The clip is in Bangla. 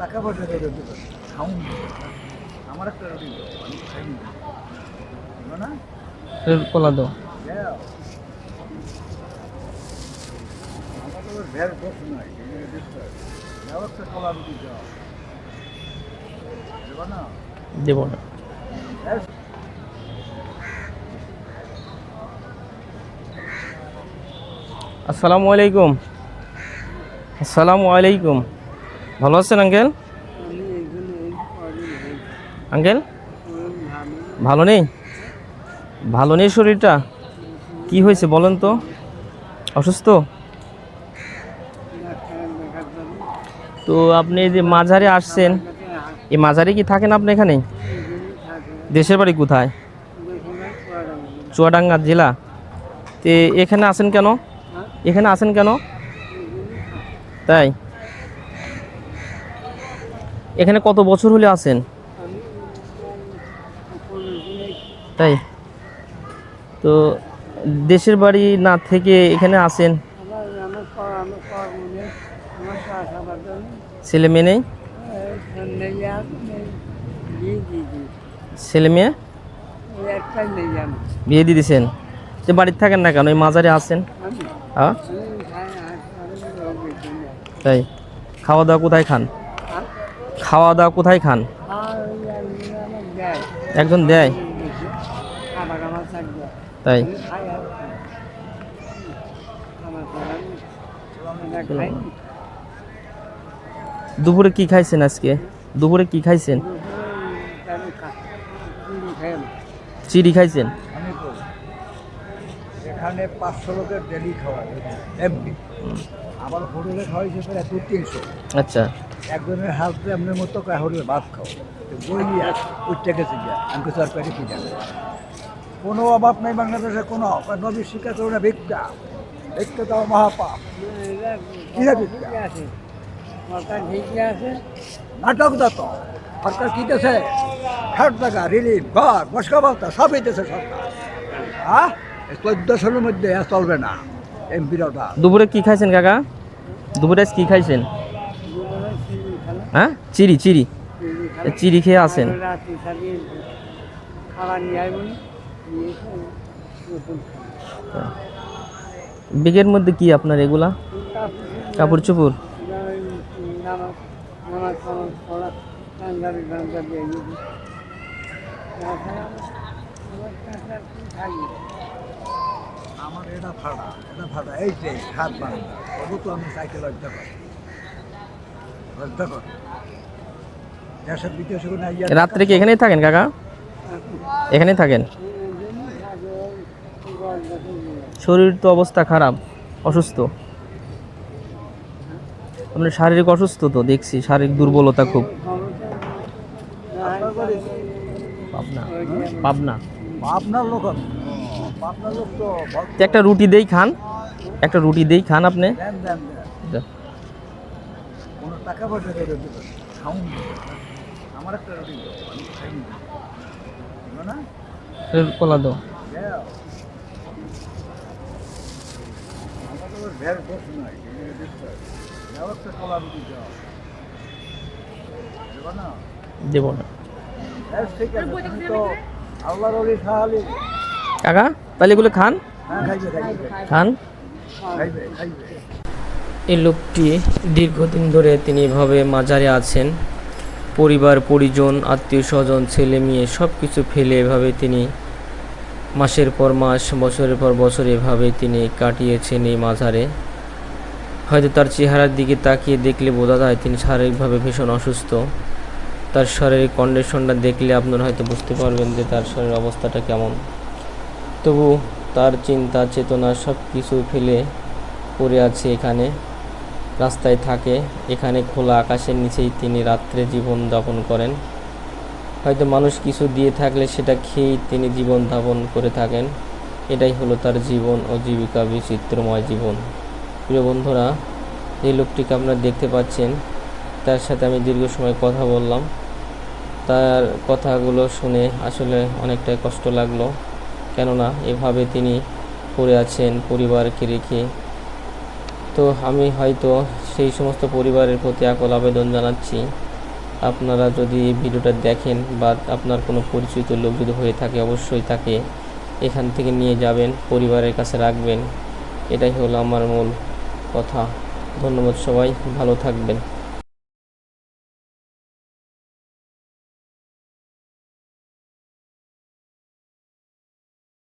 টাকা পয়সা খাউন আমার একটা রুটি আমি খাইনি। না কলা দাও। দাও। আমার তো ওর ভের দোষ নাই এগুলো দিতে হবে। দাও একটা কলা রুটি দাও। দেবো না? দেব না। আসসালামু আলাইকুম। আসসালামু আলাইকুম। ভালো আছেন, আঙ্কেল? আঙ্কেল? ভালো নেই? ভালো নেই শরীরটা? কি হয়েছে বলেন তো? অসুস্থ? তো আপনি যে মাঝারে আসছেন, এই মাঝারে কি থাকেন আপনি এখানে? দেশের বাড়ি কোথায়? চুয়াডাঙ্গা জেলা। তে এখানে আছেন কেন? এখানে আছেন কেন? তাই? এখানে কত বছর হলে আছেন? তাই? তো দেশের বাড়ি না থেকে এখানে আসেন ছেলে মেয়ে নেই? ছেলে মেয়ে? বিয়ে দিয়ে দিয়েছেন যে বাড়িতে থাকেন না কেন? ওই মাজারে আসেন হ্যাঁ তাই? খাওয়া দাওয়া কোথায় খান? খাওয়া দাওয়া কোথায় খান? একজন দেয়? তাই? দুপুরে কি খাইছেন আজকে? দুপুরে কি খাইছেন? চিড়ি খাইছেন? এখানে পাঁচশো লোকের ডেলি খাওয়া এমনি। আবার হোটেলে তিনশো। আচ্ছা। একজনের হাতে আপনার মতো কয় হোটেলে ভাত খাও। তো বইয়া উঠতে গেছে গিয়া আমি কিছু আর পেটে পিঠা কোনো অভাব নাই বাংলাদেশে কোনো অভাব নবী শিক্ষা করো না ভিক্ষা। ভিক্ষা তো মহাপাপ। কিরা ভিক্ষা? নাটক দাত সরকার কি দিতেছে ষাট টাকা রিলিফ ঘর মস্কা বালতা সবই দিতেছে সরকার। হ্যাঁ চোদ্দ সালের মধ্যে আর চলবে না। এমপির দুপুরে কি খাইছেন কাকা? দুপুরে কি খাইছেন? হ্যাঁ? চিড়ি চিড়ি। চিড়ি খেয়ে আছেন খাবার বেগের মধ্যে কি আপনার এগুলা? কাপড় চোপড়? আমার এটা ফাটা এটা ফাটা। এই যে হাত বাংলা তবু তো আমি সাইকেল লজ্জা করি লজ্জা করি দেশের বিদেশে কোনো ইয়া রাত্রে কি এখানেই থাকেন কাকা? এখানেই থাকেন? শরীর তো অবস্থা খারাপ অসুস্থ। আপনার শারীরিক অসুস্থ তো দেখছি শারীরিক দুর্বলতা খুব। পাবনা পাবনা। আপনার লোক আমি। লোক তো একটা রুটি দেই খান একটা রুটি দেই খান আপনি। টাকা পয়সা দেবে দেবে খাউন আমার একটা রুটি দাও, আমি খাইনি বুঝলো না? কলা দাও। দাও। আমার তো ওর ভের দোষ নাই এগুলো দিতে হবে। দাও একটা কলা রুটি দাও। দেবো না? দেব না। ঠিক আছে তো আল্লাহর অলি শাহ কাকা তাহলে এগুলো খান। হ্যাঁ খাইবে খাইবে। খান। খাইবে খাইবে। এই লোকটি দীর্ঘদিন ধরে তিনি এভাবে মাজারে আছেন। পরিবার, পরিজন আত্মীয় স্বজন ছেলে মেয়ে সব কিছু ফেলে এভাবে তিনি মাসের পর মাস, বছরের পর বছর এভাবে তিনি কাটিয়েছেন এই মাজারে। হয়তো তার চেহারার দিকে তাকিয়ে দেখলে বোঝা যায় তিনি শারীরিকভাবে ভীষণ অসুস্থ। তার শরীরের কন্ডিশনটা দেখলে আপনারা হয়তো বুঝতে পারবেন যে তার শরীরের অবস্থাটা কেমন। তবু তার চিন্তা, চেতনা সব কিছু ফেলে পড়ে আছে এখানে। রাস্তায় থাকে। এখানে খোলা আকাশের নিচেই তিনি রাত্রে জীবন যাপন করেন। হয়তো মানুষ কিছু দিয়ে থাকলে সেটা খেয়েই তিনি জীবন যাপন করে থাকেন। এটাই হলো তার জীবন ও জীবিকা বিচিত্রময় জীবন। প্রিয় বন্ধুরা, এই লোকটিকে আপনারা দেখতে পাচ্ছেন। তার সাথে আমি দীর্ঘ সময় কথা বললাম। তার কথাগুলো শুনে আসলে অনেকটাই কষ্ট লাগল। কেননা, এভাবে তিনি পড়ে আছেন পরিবারকে রেখে। তো আমি হয়তো সেই সমস্ত পরিবারের প্রতি আকল আবেদন জানাচ্ছি। আপনারা যদি এই ভিডিওটা দেখেন বা আপনার কোনো পরিচিত লোক যদি হয়ে থাকে, অবশ্যই তাকে এখান থেকে নিয়ে যাবেন, পরিবারের কাছে রাখবেন। এটাই হলো আমার মূল কথা। ধন্যবাদ সবাই, ভালো থাকবেন।